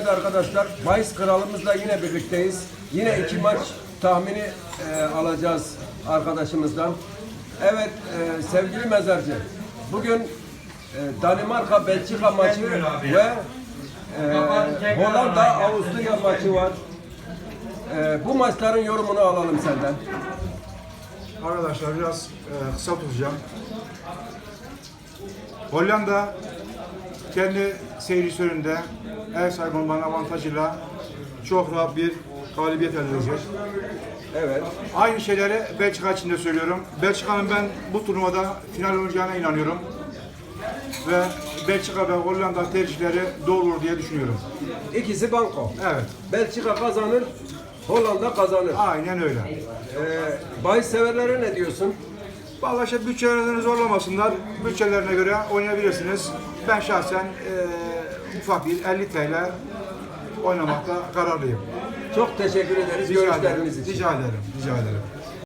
Evet arkadaşlar, bahis kralımızla yine birlikteyiz. Yine iki maç tahmini e, alacağız arkadaşımızdan. Evet e, sevgili mezarcı, bugün e, Danimarka Belçika maçı ve e, Hollanda Avusturya maçı var. E, bu maçların yorumunu alalım senden. Arkadaşlar biraz e, kısa tutacağım. Hollanda kendi seyircisinde ev sahibi olmanın avantajıyla çok rahat bir galibiyet elde edecek. Evet. Aynı şeyleri Belçika için de söylüyorum. Belçika'nın ben bu turnuvada final olacağına inanıyorum. Ve Belçika ve Hollanda tercihleri doğru olur diye düşünüyorum. İkisi banko. Evet, Belçika kazanır, Hollanda kazanır. aynen öyle. E, bahis severlere ne diyorsun? Vallahi işte bütçelerinizi zorlamasınlar. Bütçelerine göre oynayabilirsiniz. Ben şahsen e, ufak bir 50 TL oynamakta kararlıyım. Çok teşekkür ederiz Rica ederim. görüşleriniz için. Rica ederim. Rica ederim.